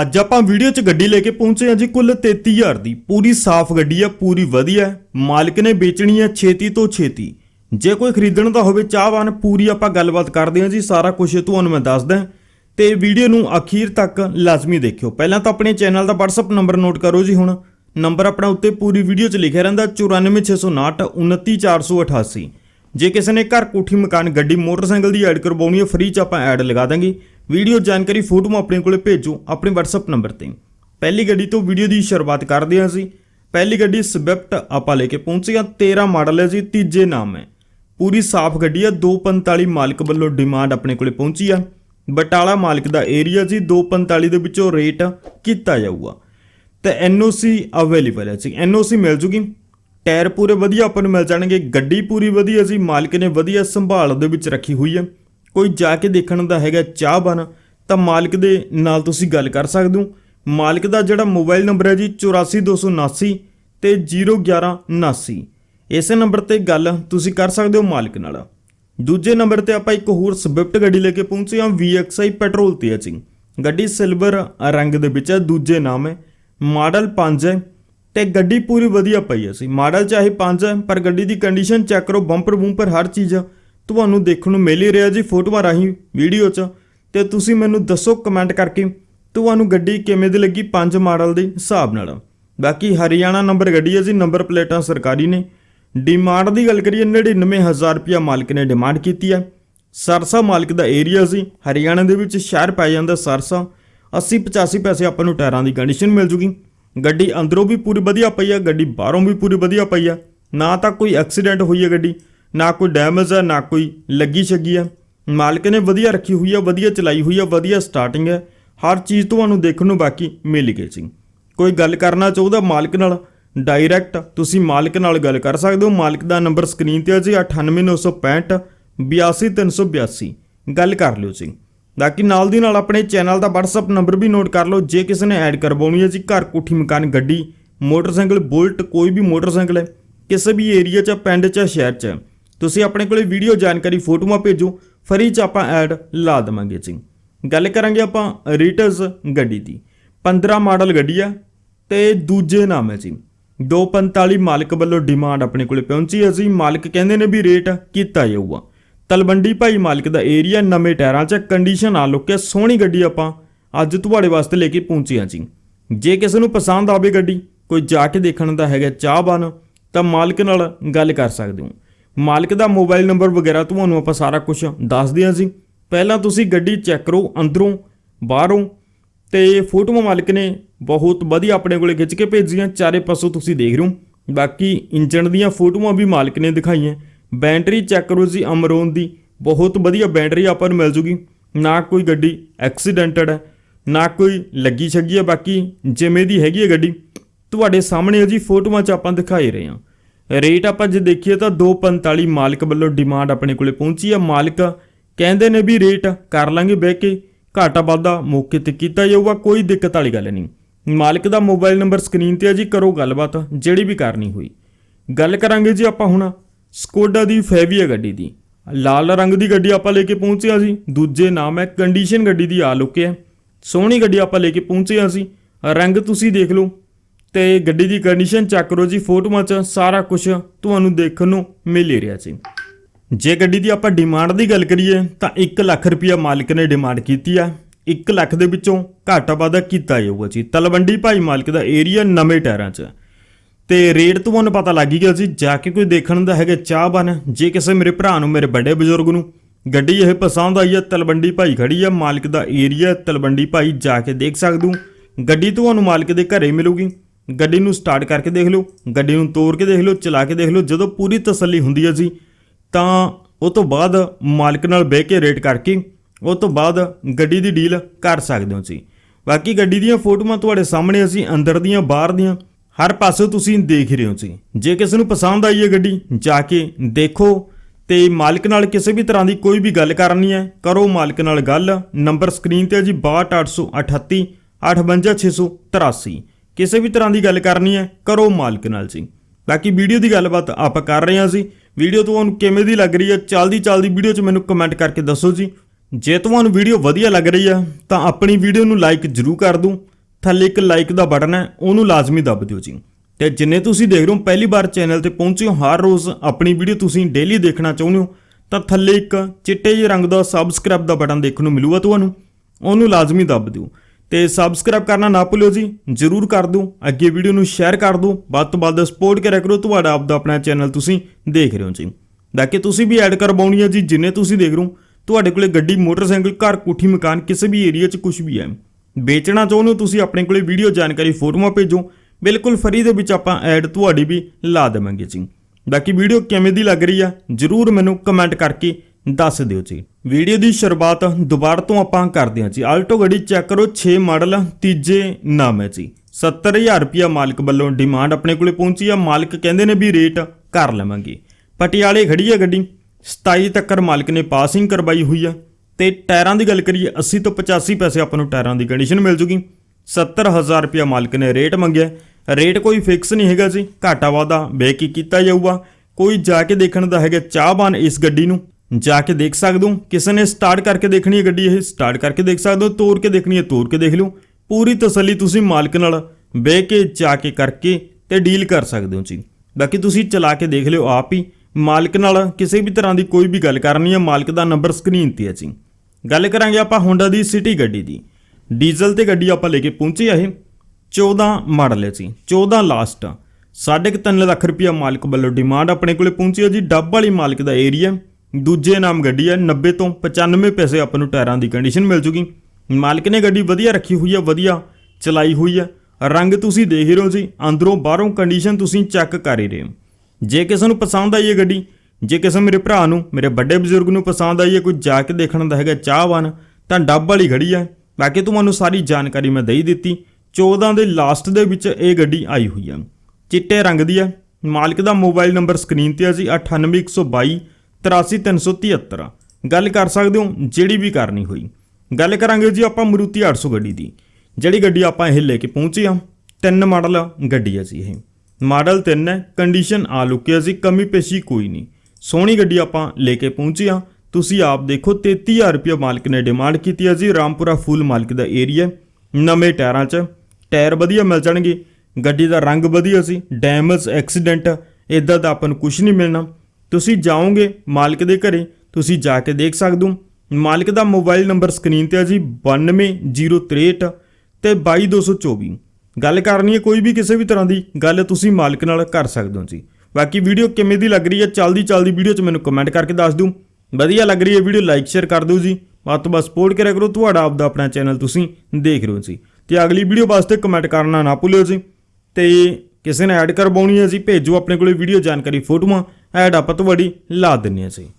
ਅੱਜ ਆਪਾਂ ਵੀਡੀਓ 'ਚ ਗੱਡੀ ਲੈ ਕੇ ਪਹੁੰਚੇ ਹਾਂ ਜੀ ਕੁੱਲ 33000 ਦੀ। ਪੂਰੀ ਸਾਫ਼ ਗੱਡੀ ਆ, ਪੂਰੀ ਵਧੀਆ ਮਾਲਕ ਨੇ ਵੇਚਣੀ ਹੈ ਛੇਤੀ ਤੋਂ ਛੇਤੀ। ਜੇ ਕੋਈ ਖਰੀਦਣ ਦਾ ਹੋਵੇ ਚਾਹਵਾਨ, ਪੂਰੀ ਆਪਾਂ ਗੱਲਬਾਤ ਕਰਦੇ ਹਾਂ ਜੀ, ਸਾਰਾ ਕੁਝ ਤੁਹਾਨੂੰ ਮੈਂ ਦੱਸਦਾ ਤੇ ਵੀਡੀਓ ਨੂੰ ਅਖੀਰ ਤੱਕ ਲਾਜ਼ਮੀ ਦੇਖਿਓ। ਪਹਿਲਾਂ ਤਾਂ ਆਪਣੇ ਚੈਨਲ ਦਾ WhatsApp ਨੰਬਰ ਨੋਟ ਕਰੋ ਜੀ ਹੁਣ। ਨੰਬਰ ਆਪਣਾ ਉੱਤੇ ਪੂਰੀ ਵੀਡੀਓ 'ਚ ਲਿਖਿਆ ਰਹਿੰਦਾ 94659 29488 ਜੇ ਕਿਸੇ ਨੇ ਘਰ ਕੋਠੀ ਮਕਾਨ, ਗੱਡੀ, ਮੋਟਰਸਾਈਕਲ ਦੀ ਐਡ ਕਰਵਾਉਣੀ ਹੈ ਫ੍ਰੀ ਚ ਆਪਾਂ ਐਡ ਲਗਾ ਦਾਂਗੇ। ਵੀਡੀਓ ਜਾਣਕਾਰੀ ਫੋਟੋ ਆਪਣੇ ਕੋਲੇ ਭੇਜੋ, ਆਪਣੇ WhatsApp ਨੰਬਰ ਤੇ। ਪਹਿਲੀ ਗੱਡੀ ਤੋਂ ਵੀਡੀਓ ਦੀ ਸ਼ੁਰੂਆਤ ਕਰਦੇ ਹਾਂ ਜੀ। ਪਹਿਲੀ ਗੱਡੀ ਸਵਿਫਟ ਆਪਾਂ ਲੈ ਕੇ ਪਹੁੰਚੇ ਹਾਂ 13 ਮਾਡਲ ਹੈ ਜੀ, ਤੀਜੇ ਨਾਮ ਹੈ। ਪੂਰੀ ਸਾਫ਼ ਗੱਡੀ ਹੈ 245 ਮਾਲਕ ਵੱਲੋਂ ਡਿਮਾਂਡ ਆਪਣੇ ਕੋਲੇ ਪਹੁੰਚੀ ਆ। ਬਟਾਲਾ ਮਾਲਕ ਦਾ ਏਰੀਆ ਜੀ 245 ਦੇ ਵਿੱਚੋਂ ਰੇਟ ਕੀਤਾ ਜਾਊਗਾ। ਤੇ ਐਨਓਸੀ ਅਵੇਲੇਬਲ ਹੈ ਜੀ। ਐਨਓਸੀ ਮਿਲ ਜੂਗੀ। ਟਾਇਰ ਪੂਰੇ ਵਧੀਆ ਆਪਾਂ ਨੂੰ ਮਿਲ ਜਾਣਗੇ। ਗੱਡੀ ਪੂਰੀ ਵਧੀਆ ਜੀ, ਮਾਲਕ ਨੇ ਵਧੀਆ ਸੰਭਾਲ ਦੇ ਵਿੱਚ ਰੱਖੀ ਹੋਈ ਹੈ। ਕੋਈ ਜਾ ਕੇ ਦੇਖਣ ਦਾ ਹੈਗਾ ਚਾਹ ਬਨ ਤਾਂ ਮਾਲਕ ਦੇ ਨਾਲ ਤੁਸੀਂ ਗੱਲ ਕਰ ਸਕਦੇ ਹੋ। ਮਾਲਕ ਦਾ ਜਿਹੜਾ ਮੋਬਾਈਲ ਨੰਬਰ ਹੈ ਜੀ 84279 ਤੇ 01179 ਇਸੇ ਨੰਬਰ ਤੇ ਗੱਲ ਤੁਸੀਂ ਕਰ ਸਕਦੇ ਹੋ ਮਾਲਕ ਨਾਲ। ਦੂਜੇ ਨੰਬਰ ਤੇ ਆਪਾਂ ਇੱਕ ਹੋਰ ਸਵਿਫਟ ਗੱਡੀ ਲੈ ਕੇ ਪਹੁੰਚੇ ਹਾਂ VXI ਪੈਟਰੋਲ ਤੇ ਹੈ ਜੀ। ਗੱਡੀ ਸਿਲਵਰ ਰੰਗ ਦੇ ਵਿੱਚ ਹੈ, ਦੂਜੇ ਨਾਮ ਹੈ, ਮਾਡਲ 5 ਹੈ ਤੇ ਗੱਡੀ ਪੂਰੀ ਵਧੀਆ ਪਈ ਹੈ ਸੀ ਮਾਡਲ ਚਾਹੇ 5 ਹੈ, ਪਰ ਗੱਡੀ ਦੀ ਕੰਡੀਸ਼ਨ ਚੈੱਕ ਕਰੋ, ਬੰਪਰ ਬੂੰਪਰ ਹਰ ਚੀਜ਼ ਤੁਹਾਨੂੰ ਦੇਖਣ ਨੂੰ ਮਿਲ ਹੀ ਰਿਹਾ ਜੀ ਫੋਟੋਆਂ ਰਾਹੀਂ, ਵੀਡੀਓ 'ਚ। ਤੇ ਤੁਸੀਂ ਮੈਨੂੰ ਦੱਸੋ ਕਮੈਂਟ ਕਰਕੇ, ਤੁਹਾਨੂੰ ਗੱਡੀ ਕਿਵੇਂ ਦੀ ਲੱਗੀ 5 ਮਾਡਲ ਦੇ ਹਿਸਾਬ ਨਾਲ। ਬਾਕੀ ਹਰਿਆਣਾ ਨੰਬਰ ਗੱਡੀ ਹੈ ਜੀ ਨੰਬਰ ਪਲੇਟਾਂ ਸਰਕਾਰੀ ਨੇ। ਡਿਮਾਂਡ ਦੀ ਗੱਲ ਕਰੀਏ 99000 ਰੁਪਇਆ ਮਾਲਕ ਨੇ ਡਿਮਾਂਡ ਕੀਤੀ ਹੈ। ਸਰਸਾ ਮਾਲਕ ਦਾ ਏਰੀਆ ਸੀ ਹਰਿਆਣਾ ਦੇ ਵਿੱਚ ਸ਼ਹਿਰ ਪੈ ਜਾਂਦਾ ਸਰਸਾ। 80 85 ਪੈਸੇ ਆਪਾਂ ਨੂੰ ਟਾਇਰਾਂ ਦੀ ਕੰਡੀਸ਼ਨ ਮਿਲ ਜੂਗੀ। ਗੱਡੀ ਅੰਦਰੋਂ ਵੀ ਪੂਰੀ ਵਧੀਆ ਪਈ ਆ ਗੱਡੀ ਬਾਹਰੋਂ ਵੀ ਪੂਰੀ ਵਧੀਆ ਪਈ ਆ ਨਾ ਤਾਂ ਕੋਈ ਐਕਸੀਡੈਂਟ ਹੋਈ ਹੈ ਗੱਡੀ। ਨਾ ਕੋਈ ਡੈਮੇਜ ਹੈ ਨਾ ਕੋਈ ਲੱਗੀ ਛੱਗੀ ਹੈ ਮਾਲਕ ਨੇ ਵਧੀਆ ਰੱਖੀ ਹੋਈ ਹੈ ਵਧੀਆ ਚਲਾਈ ਹੋਈ ਆ, ਵਧੀਆ ਸਟਾਰਟਿੰਗ ਹੈ ਹਰ ਚੀਜ਼ ਤੁਹਾਨੂੰ ਦੇਖਣ ਨੂੰ ਬਾਕੀ ਮਿਲ ਗਈ ਸੀ। ਕੋਈ ਗੱਲ ਕਰਨਾ ਚਾਹੁੰਦਾ ਮਾਲਕ ਨਾਲ ਡਾਇਰੈਕਟ ਤੁਸੀਂ ਮਾਲਕ ਨਾਲ ਗੱਲ ਕਰ ਸਕਦੇ ਹੋ। ਮਾਲਕ ਦਾ ਨੰਬਰ ਸਕਰੀਨ ਤੇ ਹੈ ਜੀ 98965 82382 ਗੱਲ ਕਰ ਲਿਓ ਜੀ। ਬਾਕੀ ਨਾਲ ਦੀ ਨਾਲ ਆਪਣੇ ਚੈਨਲ ਦਾ WhatsApp ਨੰਬਰ ਵੀ ਨੋਟ ਕਰ ਲਓ। ਜੇ ਕਿਸੇ ਨੇ ਐਡ ਕਰਵਾਉਣੀ ਹੈ ਜੀ, ਘਰ ਕੋਠੀ, ਮਕਾਨ, ਗੱਡੀ, ਮੋਟਰਸਾਈਕਲ, ਬੁਲਟ, ਕੋਈ ਵੀ ਮੋਟਰਸਾਈਕਲ ਹੈ, ਕਿਸੇ ਵੀ ਏਰੀਆ 'ਚ, ਪਿੰਡ 'ਚ, ਸ਼ਹਿਰ 'ਚ ਤੁਸੀਂ ਆਪਣੇ ਕੋਲੇ ਵੀਡੀਓ ਜਾਣਕਾਰੀ ਫੋਟੋਆਂ ਭੇਜੋ, ਫਰੀ 'ਚ ਆਪਾਂ ਐਡ ਲਾ ਦੇਵਾਂਗੇ ਜੀ। ਗੱਲ ਕਰਾਂਗੇ ਆਪਾਂ ਰੀਟਸ ਗੱਡੀ ਦੀ। 15 ਮਾਡਲ ਗੱਡੀ ਆ ਤੇ ਦੂਜੇ ਨਾਮ ਹੈ ਜੀ। 245 ਮਾਲਕ ਵੱਲੋਂ ਡਿਮਾਂਡ ਆਪਣੇ ਕੋਲੇ ਪਹੁੰਚੀ ਹੈ ਜੀ। ਮਾਲਕ ਕਹਿੰਦੇ ਨੇ ਵੀ ਰੇਟ ਕੀਤਾ ਜਾਊਗਾ। ਤਲਵੰਡੀ ਭਾਈ ਮਾਲਕ ਦਾ ਏਰੀਆ ਨਵੇਂ ਟਾਇਰਾਂ 'ਚ ਕੰਡੀਸ਼ਨ ਆ ਲੁੱਕਿਆ, ਸੋਹਣੀ ਗੱਡੀ ਆਪਾਂ ਅੱਜ ਤੁਹਾਡੇ ਵਾਸਤੇ ਲੈ ਕੇ ਪਹੁੰਚੇ ਹਾਂ ਜੀ। ਜੇ ਕਿਸੇ ਨੂੰ ਪਸੰਦ ਆਵੇ ਗੱਡੀ, ਕੋਈ ਜਾ ਕੇ ਦੇਖਣ ਦਾ ਹੈਗਾ ਚਾਹਵਾਨ, ਤਾਂ ਮਾਲਕ ਨਾਲ ਗੱਲ ਕਰ ਸਕਦੇ ਹੋ। ਮਾਲਕ ਦਾ ਮੋਬਾਈਲ ਨੰਬਰ ਵਗੈਰਾ ਤੁਹਾਨੂੰ ਆਪਾਂ ਸਾਰਾ ਕੁਝ ਦੱਸਦੇ ਹਾਂ ਜੀ। ਪਹਿਲਾਂ ਤੁਸੀਂ ਗੱਡੀ ਚੈੱਕ ਕਰੋ, ਅੰਦਰੋਂ, ਬਾਹਰੋਂ, ਤੇ ਫੋਟੋਆਂ ਮਾਲਕ ਨੇ ਬਹੁਤ ਵਧੀਆ ਆਪਣੇ ਕੋਲੇ ਖਿੱਚ ਕੇ ਭੇਜੀਆਂ, ਚਾਰੇ ਪਾਸੋਂ ਤੁਸੀਂ ਦੇਖ ਰਹੇ ਹੋ। ਬਾਕੀ ਇੰਜਣ ਦੀਆਂ ਫੋਟੋਆਂ ਵੀ ਮਾਲਕ ਨੇ ਦਿਖਾਈਆਂ। ਬੈਟਰੀ ਚੈੱਕ ਕਰੋ ਜੀ, ਅਮਰੋਨ ਦੀ। ਬਹੁਤ ਵਧੀਆ ਬੈਟਰੀ ਆਪਾਂ ਨੂੰ ਮਿਲ ਜੂਗੀ। ਨਾ ਕੋਈ ਗੱਡੀ ਐਕਸੀਡੈਂਟਡ ਹੈ, ਨਾ ਕੋਈ ਲੱਗੀ ਛੱਗੀ ਹੈ, ਬਾਕੀ ਜਿਵੇਂ ਦੀ ਹੈਗੀ ਹੈ ਗੱਡੀ। ਤੁਹਾਡੇ ਸਾਹਮਣੇ ਹੈ ਜੀ ਫੋਟੋਆਂ 'ਚ ਆਪਾਂ ਦਿਖਾਈ ਰਹੇ ਹਾਂ। ਰੇਟ ਆਪਾਂ ਜੇ ਦੇਖੀਏ ਤਾਂ 245 ਮਾਲਕ ਵੱਲੋਂ ਡਿਮਾਂਡ ਆਪਣੇ ਕੋਲੇ ਪਹੁੰਚੀ ਆ। ਮਾਲਕ ਕਹਿੰਦੇ ਨੇ ਵੀ ਰੇਟ ਕਰ ਲਾਂਗੇ ਬਹਿ ਕੇ, ਘਾਟਾ ਵਾਧਾ ਮੌਕੇ ਤੇ ਕੀਤਾ ਜਾਊਗਾ, ਕੋਈ ਦਿੱਕਤ ਵਾਲੀ ਗੱਲ ਨਹੀਂ। ਮਾਲਕ ਦਾ ਮੋਬਾਈਲ ਨੰਬਰ ਸਕਰੀਨ ਤੇ ਆ ਜੀ, ਕਰੋ ਗੱਲਬਾਤ, ਜਿਹੜੀ ਵੀ ਕਰਨੀ ਹੋਈ। ਗੱਲ ਕਰਾਂਗੇ ਜੀ ਆਪਾਂ ਹੁਣ ਸਕੋਡਾ ਦੀ, ਫੈਵੀਆ ਗੱਡੀ ਦੀ। ਲਾਲ ਰੰਗ ਦੀ ਗੱਡੀ ਆਪਾਂ ਲੈ ਕੇ ਪਹੁੰਚਿਆ ਸੀ ਦੂਜੇ ਨਾਮ ਹੈ, ਕੰਡੀਸ਼ਨ ਗੱਡੀ ਦੀ ਆ ਲੁਕੇ ਹੈ। ਸੋਹਣੀ ਗੱਡੀ ਆਪਾਂ ਲੈ ਕੇ ਪਹੁੰਚਿਆ ਸੀ ਰੰਗ ਤੁਸੀਂ ਦੇਖ ਲਓ। ਤੇ ਗੱਡੀ ਦੀ ਕੰਡੀਸ਼ਨ ਚੈੱਕ ਕਰੋ ਜੀ ਫੋਟੋਆਂ 'ਚ ਸਾਰਾ ਕੁਝ ਤੁਹਾਨੂੰ ਦੇਖਣ ਨੂੰ ਮਿਲ ਹੀ ਰਿਹਾ ਜੀ। ਜੇ ਗੱਡੀ ਦੀ ਆਪਾਂ ਡਿਮਾਂਡ ਦੀ ਗੱਲ ਕਰੀਏ, ਤਾਂ 1 ਲੱਖ ਰੁਪਇਆ ਮਾਲਕ ਨੇ ਡਿਮਾਂਡ ਕੀਤੀ ਆ। 1 ਲੱਖ ਦੇ ਵਿੱਚੋਂ ਘਾਟਾ ਵਾਧਾ ਕੀਤਾ ਜਾਊਗਾ ਜੀ। ਤਲਵੰਡੀ ਭਾਈ ਮਾਲਕ ਦਾ ਏਰੀਆ ਨਵੇਂ ਟਾਇਰਾਂ 'ਚ। ਤੇ ਰੇਟ ਤੁਹਾਨੂੰ ਪਤਾ ਲੱਗ ਹੀ ਗਿਆ ਜੀ, ਜਾ ਕੇ ਕੋਈ ਦੇਖਣ ਦਾ ਹੈਗਾ ਚਾਹ ਬਨ ਜੇ ਕਿਸੇ ਮੇਰੇ ਭਰਾ ਨੂੰ, ਮੇਰੇ ਵੱਡੇ ਬਜ਼ੁਰਗ ਨੂੰ ਗੱਡੀ ਇਹ ਪਸੰਦ ਆਈ ਹੈ ਤਲਵੰਡੀ ਭਾਈ ਖੜੀ ਆ, ਮਾਲਕ ਦਾ ਏਰੀਆ ਤਲਵੰਡੀ ਭਾਈ ਜਾ ਕੇ ਦੇਖ ਸਕਦੂ ਗੱਡੀ ਤੁਹਾਨੂੰ ਮਾਲਕ ਦੇ ਘਰੇ ਮਿਲੂਗੀ। ਗੱਡੀ ਨੂੰ ਸਟਾਰਟ ਕਰਕੇ ਦੇਖ ਲਓ, ਗੱਡੀ ਨੂੰ ਤੋੜ ਕੇ ਦੇਖ ਲਓ, ਚਲਾ ਕੇ ਦੇਖ ਲਓ, ਜਦੋਂ ਪੂਰੀ ਤਸੱਲੀ ਹੁੰਦੀ ਹੈ ਜੀ, ਤਾਂ ਉਹ ਤੋਂ ਬਾਅਦ ਮਾਲਕ ਨਾਲ ਬਹਿ ਕੇ ਰੇਟ ਕਰਕੇ ਉਹ ਤੋਂ ਬਾਅਦ ਗੱਡੀ ਦੀ ਡੀਲ ਕਰ ਸਕਦੇ ਹੋ ਜੀ। ਬਾਕੀ ਗੱਡੀ ਦੀਆਂ ਫੋਟੋਆਂ ਤੁਹਾਡੇ ਸਾਹਮਣੇ ਅਸੀਂ ਅੰਦਰ ਦੀਆਂ, ਬਾਹਰ ਦੀਆਂ, ਹਰ ਪਾਸੇ ਤੁਸੀਂ ਦੇਖ ਰਹੇ ਹੋ ਜੀ। ਜੇ ਕਿਸੇ ਨੂੰ ਪਸੰਦ ਆਈ ਹੈ ਗੱਡੀ, ਜਾ ਕੇ ਦੇਖੋ ਤੇ ਮਾਲਕ ਨਾਲ ਕਿਸੇ ਵੀ ਤਰ੍ਹਾਂ ਦੀ ਕੋਈ ਵੀ ਗੱਲ ਕਰਨੀ ਹੈ, ਕਰੋ ਮਾਲਕ ਨਾਲ ਗੱਲ। ਨੰਬਰ ਸਕਰੀਨ ਤੇ ਹੈ ਜੀ 62838 58683 ਕਿਸੇ ਵੀ ਤਰ੍ਹਾਂ ਦੀ ਗੱਲ ਕਰਨੀ ਹੈ, ਕਰੋ ਮਾਲਕ ਨਾਲ ਜੀ। ਬਾਕੀ ਵੀਡੀਓ ਦੀ ਗੱਲਬਾਤ ਆਪਾਂ ਕਰ ਰਹੇ ਹਾਂ ਜੀ। ਵੀਡੀਓ ਤੁਹਾਨੂੰ ਕਿਵੇਂ ਦੀ ਲੱਗ ਰਹੀ ਹੈ, ਚੱਲਦੀ ਚੱਲਦੀ ਵੀਡੀਓ 'ਚ ਮੈਨੂੰ ਕਮੈਂਟ ਕਰਕੇ ਦੱਸੋ ਜੀ। ਜੇ ਤੁਹਾਨੂੰ ਵੀਡੀਓ ਵਧੀਆ ਲੱਗ ਰਹੀ ਹੈ, ਤਾਂ ਆਪਣੀ ਵੀਡੀਓ ਨੂੰ ਲਾਈਕ ਜ਼ਰੂਰ ਕਰ ਦਿਓ। ਥੱਲੇ ਇੱਕ ਲਾਈਕ ਦਾ ਬਟਨ ਹੈ, ਉਹਨੂੰ ਲਾਜ਼ਮੀ ਦੱਬ ਦਿਓ ਜੀ। ਤੇ ਜਿੰਨੇ ਤੁਸੀਂ ਦੇਖ ਰਹੇ ਹੋ, ਪਹਿਲੀ ਵਾਰ ਚੈਨਲ ਤੇ ਪਹੁੰਚੇ ਹੋ, ਹਰ ਰੋਜ਼ ਆਪਣੀ ਵੀਡੀਓ ਤੁਸੀਂ ਡੇਲੀ ਦੇਖਣਾ ਚਾਹੁੰਦੇ ਹੋ, ਤਾਂ ਥੱਲੇ ਇੱਕ ਚਿੱਟੇ ਜਿਹੇ ਰੰਗ ਦਾ ਸਬਸਕ੍ਰਾਈਬ ਦਾ ਬਟਨ ਦੇਖਣ ਨੂੰ ਮਿਲੂਗਾ ਤੁਹਾਨੂੰ। ਉਹਨੂੰ ਲਾਜ਼ਮੀ ਦੱਬ ਦਿਓ। ਤੇ ਸਬਸਕ੍ਰਾਈਬ ਕਰਨਾ ਨਾ ਭੁੱਲਿਓ ਜੀ। ਜਰੂਰ ਕਰ ਦਿਓ। ਅੱਗੇ ਵੀਡੀਓ ਨੂੰ ਸ਼ੇਅਰ ਕਰ ਦਿਓ। ਵੱਧ ਤੋਂ ਵੱਧ ਸਪੋਰਟ ਕਰਿਆ ਕਰੋ। ਤੁਹਾਡਾ ਆਪਦਾ ਆਪਣਾ ਚੈਨਲ ਤੁਸੀਂ ਦੇਖ ਰਹੇ ਹੋ ਜੀ। ਬਾਕੀ ਤੁਸੀਂ ਵੀ ਐਡ ਕਰਵਾਉਣੀ ਹੈ ਜੀ, ਜਿੰਨੇ ਤੁਸੀਂ ਦੇਖ ਰਹੇ ਹੋ। ਤੁਹਾਡੇ ਕੋਲੇ ਗੱਡੀ, ਮੋਟਰਸਾਈਕਲ, ਘਰ, ਕੋਠੀ, ਮਕਾਨ, ਕਿਸੇ ਵੀ ਏਰੀਆ 'ਚ ਕੁਝ ਵੀ ਹੈ। ਵੇਚਣਾ ਚਾਹੁੰਦੇ ਹੋ, ਤੁਸੀਂ ਆਪਣੇ ਕੋਲੇ ਵੀਡੀਓ ਜਾਣਕਾਰੀ ਫੋਟੋਆਂ ਭੇਜੋ। ਬਿਲਕੁਲ ਫਰੀ ਦੇ ਵਿੱਚ ਆਪਾਂ ਐਡ ਤੁਹਾਡੀ ਵੀ ਲਾ ਦੇਵਾਂਗੇ ਜੀ। ਬਾਕੀ ਵੀਡੀਓ ਕਿਵੇਂ ਦੀ ਲੱਗ ਰਹੀ ਆ, ਜਰੂਰ ਮੈਨੂੰ ਕਮੈਂਟ ਕਰਕੇ ਦੱਸ ਦਿਓ ਜੀ। ਵੀਡੀਓ ਦੀ ਸ਼ੁਰੂਆਤ ਦੁਬਾਰਾ ਤੋਂ ਆਪਾਂ ਕਰਦੇ ਹਾਂ ਜੀ। ਆਲਟੋ ਗੱਡੀ ਚੈੱਕ ਕਰੋ 6 ਮਾਡਲ, ਤੀਜੇ ਨਾਮ ਹੈ ਜੀ। 70000 ਰੁਪਿਆ ਮਾਲਕ ਵੱਲੋਂ ਡਿਮਾਂਡ ਆਪਣੇ ਕੋਲੇ ਪਹੁੰਚੀ ਆ। ਮਾਲਕ ਕਹਿੰਦੇ ਨੇ ਵੀ ਰੇਟ ਕਰ ਲਵਾਂਗੇ। ਪਟਿਆਲੇ ਖੜੀ ਹੈ ਗੱਡੀ। 27 ਤੱਕਰ ਮਾਲਕ ਨੇ ਪਾਸਿੰਗ ਕਰਵਾਈ ਹੋਈ ਆ। ਤੇ ਟਾਇਰਾਂ ਦੀ ਗੱਲ ਕਰੀਏ 80 ਤੋਂ 85 ਪੈਸੇ ਆਪਾਂ ਨੂੰ ਟਾਇਰਾਂ ਦੀ ਕੰਡੀਸ਼ਨ ਮਿਲ ਜੂਗੀ। 70000 ਰੁਪਿਆ ਮਾਲਕ ਨੇ ਰੇਟ ਮੰਗਿਆ। ਰੇਟ ਕੋਈ ਫਿਕਸ ਨਹੀਂ ਹੈਗਾ ਜੀ। ਘਾਟਾ ਵਾਦਾ ਵੇਖ ਕੇ ਕੀਤਾ ਜਾਊਗਾ। ਕੋਈ ਜਾ ਕੇ ਦੇਖਣ ਦਾ ਹੈਗਾ ਚਾਹਬਾਨ ਇਸ ਗੱਡੀ ਨੂੰ। ਜਾ ਕੇ ਦੇਖ ਸਕਦੇ ਹੋ। ਕਿਸੇ ਨੇ ਸਟਾਰਟ ਕਰਕੇ ਦੇਖਣੀ ਹੈ ਗੱਡੀ ਇਹ। ਸਟਾਰਟ ਕਰਕੇ ਦੇਖ ਸਕਦੇ ਹੋ ਤੋੜ ਕੇ ਦੇਖਣੀ ਹੈ ਤੋੜ ਕੇ ਦੇਖ ਲਿਓ। ਪੂਰੀ ਤਸੱਲੀ ਤੁਸੀਂ ਮਾਲਕ ਨਾਲ ਬਹਿ ਕੇ, ਜਾ ਕੇ ਕਰਕੇ ਤੇ ਡੀਲ ਕਰ ਸਕਦੇ ਹੋ ਜੀ। ਬਾਕੀ ਤੁਸੀਂ ਚਲਾ ਕੇ ਦੇਖ ਲਿਓ ਆਪ ਹੀ। ਮਾਲਕ ਨਾਲ ਕਿਸੇ ਵੀ ਤਰ੍ਹਾਂ ਦੀ ਕੋਈ ਵੀ ਗੱਲ ਕਰਨੀ ਹੈ, ਮਾਲਕ ਦਾ ਨੰਬਰ ਸਕਰੀਨ ਤੇ ਹੈ ਜੀ। ਗੱਲ ਕਰਾਂਗੇ ਆਪਾਂ ਹੋਂਡਾ ਦੀ ਸਿਟੀ ਗੱਡੀ ਦੀ। ਡੀਜ਼ਲ ਤੇ ਗੱਡੀ ਆਪਾਂ ਲੈ ਕੇ ਪਹੁੰਚੇ ਆ ਇਹ। 14 ਮਾਡਲ ਹੈ ਜੀ। 14 ਲਾਸਟ 3.5 ਲੱਖ ਰੁਪਇਆ ਮਾਲਕ ਵੱਲੋਂ ਡਿਮਾਂਡ ਆਪਣੇ ਕੋਲੇ ਪਹੁੰਚੀ ਹੈ ਜੀ। ਡੱਬ ਵਾਲੀ ਮਾਲਕ ਦਾ ਏਰੀਆ ਦੂਜੇ ਨਾਮ ਗੱਡੀ ਹੈ 90 ਤੋਂ 95 ਪੈਸੇ ਆਪਾਂ ਨੂੰ ਟਾਇਰਾਂ ਦੀ ਕੰਡੀਸ਼ਨ ਮਿਲ ਜੂਗੀ ਮਾਲਕ ਨੇ ਗੱਡੀ ਵਧੀਆ ਰੱਖੀ ਹੋਈ ਹੈ ਵਧੀਆ ਚਲਾਈ ਹੋਈ ਹੈ ਰੰਗ ਤੁਸੀਂ ਦੇਖ ਹੀ ਰਹੇ ਹੋ ਜੀ, ਅੰਦਰੋਂ ਬਾਹਰੋਂ ਕੰਡੀਸ਼ਨ ਤੁਸੀਂ ਚੈੱਕ ਕਰ ਹੀ ਰਹੇ ਹੋ। ਜੇ ਕਿਸੇ ਨੂੰ ਪਸੰਦ ਆਈ ਹੈ ਗੱਡੀ, ਜੇ ਕਿਸੇ ਮੇਰੇ ਭਰਾ ਨੂੰ, ਮੇਰੇ ਵੱਡੇ ਬਜ਼ੁਰਗ ਨੂੰ ਪਸੰਦ ਆਈ ਹੈ, ਕੋਈ ਜਾ ਕੇ ਦੇਖਣ ਦਾ ਹੈਗਾ ਚਾਹਵਾਨ, ਤਾਂ ਡੱਬ ਵਾਲੀ ਖੜੀ ਹੈ ਬਾਕੀ ਤੁਹਾਨੂੰ ਸਾਰੀ ਜਾਣਕਾਰੀ ਮੈਂ ਦੇ ਦਿੱਤੀ। 14 ਦੇ ਲਾਸਟ ਦੇ ਵਿੱਚ ਇਹ ਗੱਡੀ ਆਈ ਹੋਈ ਹੈ ਚਿੱਟੇ ਰੰਗ ਦੀ ਹੈ ਮਾਲਕ ਦਾ ਮੋਬਾਈਲ ਨੰਬਰ ਸਕਰੀਨ ਤੇ ਹੈ ਜੀ 98122 83373 ਗੱਲ ਕਰ ਸਕਦੇ ਹੋ, ਜਿਹੜੀ ਵੀ ਕਰਨੀ ਹੋਈ। ਗੱਲ ਕਰਾਂਗੇ ਜੀ ਆਪਾਂ ਮਰੂਤੀ 800 ਗੱਡੀ ਦੀ। ਜਿਹੜੀ ਗੱਡੀ ਆਪਾਂ ਇਹ ਲੈ ਕੇ ਪਹੁੰਚੇ ਆ ਤਿੰਨ ਮਾਡਲ ਗੱਡੀ ਹੈ ਜੀ ਇਹ। ਮਾਡਲ 3 ਹੈ ਕੰਡੀਸ਼ਨ ਆ ਲੁਕਿਆ ਜੀ, ਕਮੀ ਪੇਸ਼ੀ ਕੋਈ ਨਹੀਂ। ਸੋਹਣੀ ਗੱਡੀ ਆਪਾਂ ਲੈ ਕੇ ਪਹੁੰਚੇ ਆ ਤੁਸੀਂ ਆਪ ਦੇਖੋ 33000 ਰੁਪਏ ਮਾਲਕ ਨੇ ਡਿਮਾਂਡ ਕੀਤੀ ਹੈ ਜੀ, ਰਾਮਪੁਰਾ ਫੁੱਲ ਮਾਲਕ ਦਾ ਏਰੀਆ ਨਵੇਂ ਟਾਇਰਾਂ 'ਚ ਟਾਇਰ ਵਧੀਆ ਮਿਲ ਜਾਣਗੇ। ਗੱਡੀ ਦਾ ਰੰਗ ਵਧੀਆ ਸੀ ਡੈਮੇਜ ਐਕਸੀਡੈਂਟ ਇਦਾਂ ਦਾ ਆਪਾਂ ਨੂੰ ਕੁਝ ਨਹੀਂ ਮਿਲਣਾ। ਤੁਸੀਂ ਜਾਓਗੇ ਮਾਲਕ ਦੇ ਘਰੇ, ਤੁਸੀਂ ਜਾ ਕੇ ਦੇਖ ਸਕਦੇ ਹੋ। ਮਾਲਕ ਦਾ ਮੋਬਾਈਲ ਨੰਬਰ ਸਕਰੀਨ ਤੇ ਹੈ ਜੀ 92063 ਤੇ 22224 ਗੱਲ ਕਰਨੀ ਹੈ ਕੋਈ ਵੀ ਕਿਸੇ ਵੀ ਤਰ੍ਹਾਂ ਦੀ, ਗੱਲ ਤੁਸੀਂ ਮਾਲਕ ਨਾਲ ਕਰ ਸਕਦੇ ਹੋ ਜੀ। ਬਾਕੀ ਵੀਡੀਓ ਕਿਵੇਂ ਦੀ ਲੱਗ ਰਹੀ ਹੈ, ਚਲਦੀ ਚਲਦੀ ਵੀਡੀਓ 'ਚ ਮੈਨੂੰ ਕਮੈਂਟ ਕਰਕੇ ਦੱਸ ਦਿਓ। ਵਧੀਆ ਲੱਗ ਰਹੀ ਹੈ ਵੀਡੀਓ ਲਾਈਕ ਸ਼ੇਅਰ ਕਰ ਦਿਓ ਜੀ। ਵੱਧ ਤੋਂ ਵੱਧ ਸਪੋਰਟ ਕਰਿਆ ਕਰੋ, ਤੁਹਾਡਾ ਆਪਦਾ ਆਪਣਾ ਚੈਨਲ ਤੁਸੀਂ ਦੇਖ ਰਹੇ ਹੋ ਜੀ। ਤੇ ਅਗਲੀ ਵੀਡੀਓ ਵਾਸਤੇ ਕਮੈਂਟ ਕਰਨਾ ਨਾ ਭੁੱਲਿਓ ਜੀ। ਤੇ ਕਿਸੇ ਨੇ ਐਡ ਕਰਵਾਉਣੀ ਹੈ ਜੀ, ਭੇਜੋ ਆਪਣੇ ਕੋਲੇ ਵੀਡੀਓ ਜਾਣਕਾਰੀ ਫੋਟੋਆਂ ਐਡ ਆਪਾਂ ਤੁਹਾਡੀ ਲਾ ਦਿੰਨੇ ਆ ਜੀ।